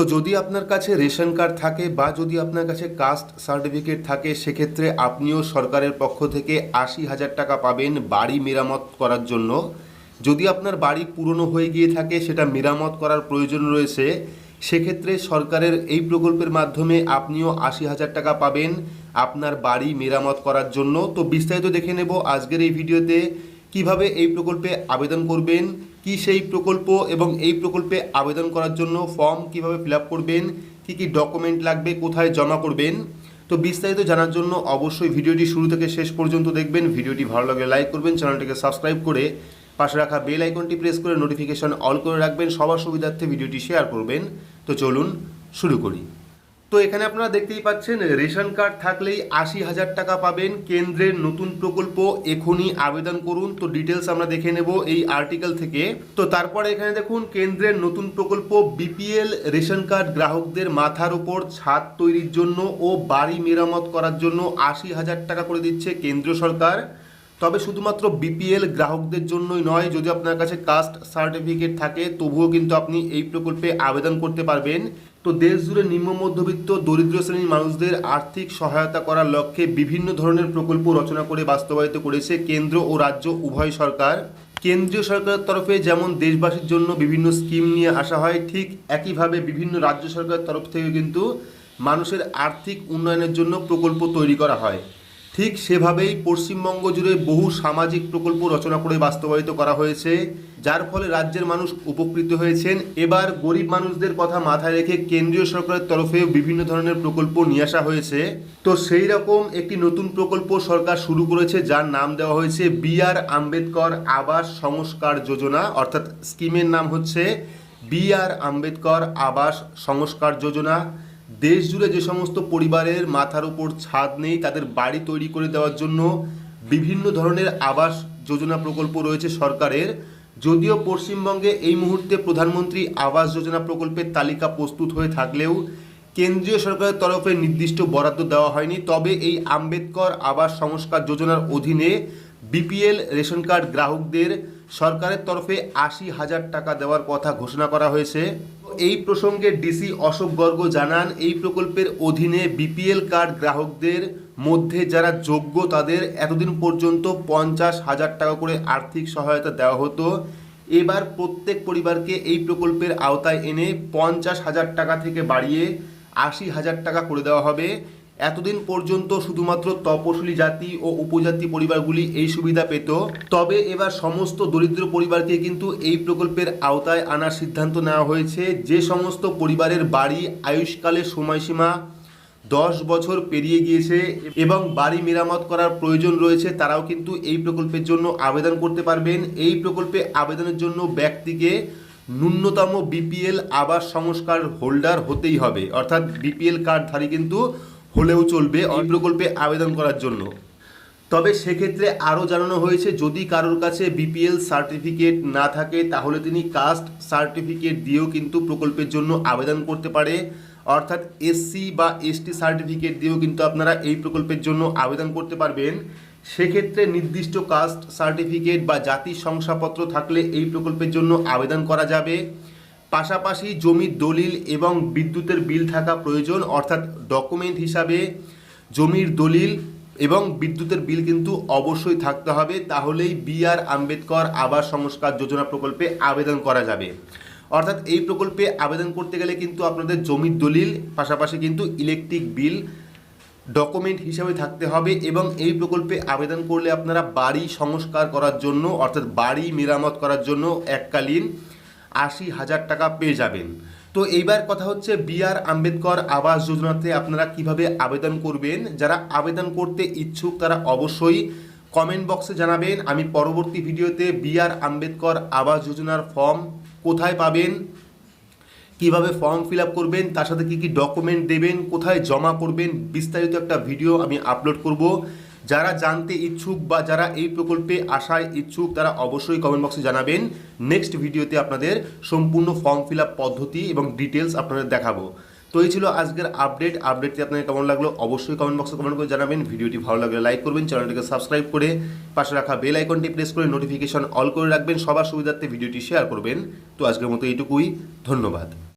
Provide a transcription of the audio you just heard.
তো যদি আপনার কাছে রেশন কার্ড থাকে বা যদি আপনার কাছে কাস্ট সার্টিফিকেট থাকে, সেক্ষেত্রে আপনিও সরকারের পক্ষ থেকে আশি হাজার টাকা পাবেন বাড়ি মেরামত করার জন্য। যদি আপনার বাড়ি পুরনো হয়ে গিয়ে থাকে, সেটা মেরামত করার প্রয়োজন রয়েছে, সেক্ষেত্রে সরকারের এই প্রকল্পের মাধ্যমে আপনিও আশি হাজার টাকা পাবেন আপনার বাড়ি মেরামত করার জন্য। তো বিস্তারিত দেখে নেব আজকের এই ভিডিওতে, কীভাবে এই প্রকল্পে আবেদন করবেন কি সেই প্রকল্প এবং এই প্রকল্পে আবেদন করার জন্য ফর্ম কীভাবে ফিল করবেন? কি কি ডকুমেন্ট লাগবে? কোথায় জমা করবেন? তো বিস্তারিত জানার জন্য অবশ্যই ভিডিওটি শুরু থেকে শেষ পর্যন্ত দেখবেন। ভিডিওটি ভালো লাগলে লাইক করবেন, চ্যানেলটিকে সাবস্ক্রাইব করে পাশে রাখা বেল আইকনটি প্রেস করে নোটিফিকেশন অল করে রাখবেন। সবার সুবিধার্থে ভিডিওটি শেয়ার করবেন। তো চলুন শুরু করি। তো এখানে আপনারা দেখতেই পাচ্ছেন, রেশন কার্ড থাকলেই আশি হাজার টাকা পাবেন। কেন্দ্রের নতুন প্রকল্প, এখনই আবেদন করুন। তো ডিটেলস আমরা দেখে নেব এই আর্টিকেল থেকে। তো তারপরে এখানে দেখুন, কেন্দ্রের নতুন প্রকল্প বিপিএল রেশন কার্ড গ্রাহকদের মাথার উপর ছাদ তৈরির জন্য ও বাড়ি মেরামত করার জন্য আশি হাজার টাকা করে দিচ্ছে কেন্দ্র সরকার। তবে শুধুমাত্র বিপিএল গ্রাহকদের জন্যই নয়, যদি আপনার কাছে কাস্ট সার্টিফিকেট থাকে, তবুও কিন্তু আপনি এই প্রকল্পে আবেদন করতে পারবেন। তো দেশ জুড়ে নিম্ন মধ্যবিত্ত দরিদ্র শ্রেণির মানুষদের আর্থিক সহায়তা করার লক্ষ্যে বিভিন্ন ধরনের প্রকল্প রচনা করে বাস্তবায়িত করেছে কেন্দ্র ও রাজ্য উভয় সরকার। কেন্দ্রীয় সরকারের তরফে যেমন দেশবাসীর জন্য বিভিন্ন স্কিম নিয়ে আসা হয়, ঠিক একইভাবে বিভিন্ন রাজ্য সরকারের তরফ থেকে কিন্তু মানুষের আর্থিক উন্নয়নের জন্য প্রকল্প তৈরি করা হয়। ঠিক সেভাবেই পশ্চিমবঙ্গ জুড়ে বহু সামাজিক প্রকল্প রচনা করে বাস্তবায়িত করা হয়েছে, যার ফলে রাজ্যের মানুষ উপকৃত হয়েছেন। এবার গরিব মানুষদের কথা মাথায় রেখে কেন্দ্রীয় সরকারের তরফেও বিভিন্ন ধরনের প্রকল্প নিয়ে আসা হয়েছে। তো সেই রকম একটি নতুন প্রকল্প সরকার শুরু করেছে, যার নাম দেওয়া হয়েছে বি আর আম্বেদকর আবাস সংস্কার যোজনা, অর্থাৎ স্কিমের নাম হচ্ছে বি আর আম্বেদকর আবাস সংস্কার যোজনা। দেশ জুড়ে যে সমস্ত পরিবারের মাথার উপর ছাদ নেই, তাদের বাড়ি তৈরি করে দেওয়ার জন্য বিভিন্ন ধরনের আবাস যোজনা প্রকল্প রয়েছে সরকারের। যদিও পশ্চিমবঙ্গে এই মুহূর্তে প্রধানমন্ত্রী আবাস যোজনা প্রকল্পের তালিকা প্রস্তুত হয়ে থাকলেও কেন্দ্রীয় সরকারের তরফে নির্দিষ্ট বরাদ্দ দেওয়া হয়নি। তবে এই আম্বেদকর আবাস সংস্কার যোজনার অধীনে বিপিএল রেশন কার্ড গ্রাহকদের সরকারের তরফে আশি হাজার টাকা দেওয়ার কথা ঘোষণা করা হয়েছে। এই প্রসঙ্গে ডিসি অশোক গর্গ জানান, এই প্রকল্পের অধীনে বিপিএল কার্ড গ্রাহকদের মধ্যে যারা যোগ্য তাদের এতদিন পর্যন্ত পঞ্চাশ হাজার টাকা করে আর্থিক সহায়তা দেওয়া হতো। এবার প্রত্যেক পরিবারকে এই প্রকল্পের আওতায় এনে পঞ্চাশ হাজার টাকা থেকে বাড়িয়ে আশি হাজার টাকা করে দেওয়া হবে। এতদিন পর্যন্ত শুধুমাত্র তপশিলি জাতি ও উপজাতি পরিবারগুলি এই সুবিধা পেত। তবে এবার সমস্ত দরিদ্র পরিবারকে কিন্তু এই প্রকল্পের আওতায় আনার সিদ্ধান্ত নেওয়া হয়েছে। যে সমস্ত পরিবারের বাড়ি আয়ুষ্কালের সময়সীমা দশ বছর পেরিয়ে গিয়েছে এবং বাড়ি মেরামত করার প্রয়োজন রয়েছে, তারাও কিন্তু এই প্রকল্পের জন্য আবেদন করতে পারবেন। এই প্রকল্পে আবেদনের জন্য ব্যক্তিকে ন্যূনতম বিপিএল আবাস সংস্কার হোল্ডার হতেই হবে। অর্থাৎ বিপিএল কার্ডধারী কিন্তু হলেও চলবে এই প্রকল্পে আবেদন করার জন্য। তবে সেক্ষেত্রে আরও জানানো হয়েছে যদি কারোর কাছে বিপিএল সার্টিফিকেট না থাকে তাহলে তিনি কাস্ট সার্টিফিকেট দিয়েও কিন্তু প্রকল্পের জন্য আবেদন করতে পারে। অর্থাৎ এসসি বা এসটি সার্টিফিকেট দিয়েও কিন্তু আপনারা এই প্রকল্পের জন্য আবেদন করতে পারবেন। সেক্ষেত্রে নির্দিষ্ট কাস্ট সার্টিফিকেট বা জাতির শংসাপত্র থাকলে এই প্রকল্পের জন্য আবেদন করা যাবে। পাশাপাশি জমির দলিল এবং বিদ্যুতের বিল থাকা প্রয়োজন, অর্থাৎ ডকুমেন্ট হিসাবে জমির দলিল এবং বিদ্যুতের বিল কিন্তু অবশ্যই থাকতে হবে। তাহলেই বি আর আম্বেদকর আবাস সংস্কার যোজনা প্রকল্পে আবেদন করা যাবে। অর্থাৎ এই প্রকল্পে আবেদন করতে গেলে কিন্তু আপনাদের জমির দলিল, পাশাপাশি কিন্তু ইলেকট্রিক বিল ডকুমেন্ট হিসাবে থাকতে হবে এবং এই প্রকল্পে আবেদন করলে আপনারা বাড়ি সংস্কার করার জন্য, অর্থাৎ বাড়ি মেরামত করার জন্য এককালীন আশি হাজার টাকা পেয়ে যাবেন। তো এইবার কথা হচ্ছে বি আর আম্বেদকর আবাস যোজনাতে আপনারা কীভাবে আবেদন করবেন? যারা আবেদন করতে ইচ্ছুক তারা অবশ্যই কমেন্ট বক্সে জানাবেন। আমি পরবর্তী ভিডিওতে বি আর আম্বেদকর আবাস যোজনার ফর্ম কোথায় পাবেন, কীভাবে ফর্ম ফিল আপ করবেন, তার সাথে কী কী ডকুমেন্ট দেবেন, কোথায় জমা করবেন, বিস্তারিত একটা ভিডিও আমি আপলোড করব। যারা জানতে ইচ্ছুক বা যারা এই প্রকল্পে আসায় ইচ্ছুক, তারা অবশ্যই কমেন্ট বক্সে জানাবেন। নেক্সট ভিডিওতে আপনাদের সম্পূর্ণ ফর্ম ফিল পদ্ধতি এবং ডিটেলস আপনাদের দেখাবো। তো এই ছিল আজকের আপডেট আপডেটটি আপনাদের কেমন লাগল অবশ্যই কমেন্ট বক্সে কমেন্ট করে জানাবেন। ভিডিওটি ভালো লাগলে লাইক করবেন চ্যানেলটিকে সাবস্ক্রাইব করে পাশে রাখা বেল আইকনটি প্রেস করে নোটিফিকেশন অল করে রাখবেন। সবার সুবিধার্থে ভিডিওটি শেয়ার করবেন। তো আজকের মতো এইটুকুই। ধন্যবাদ।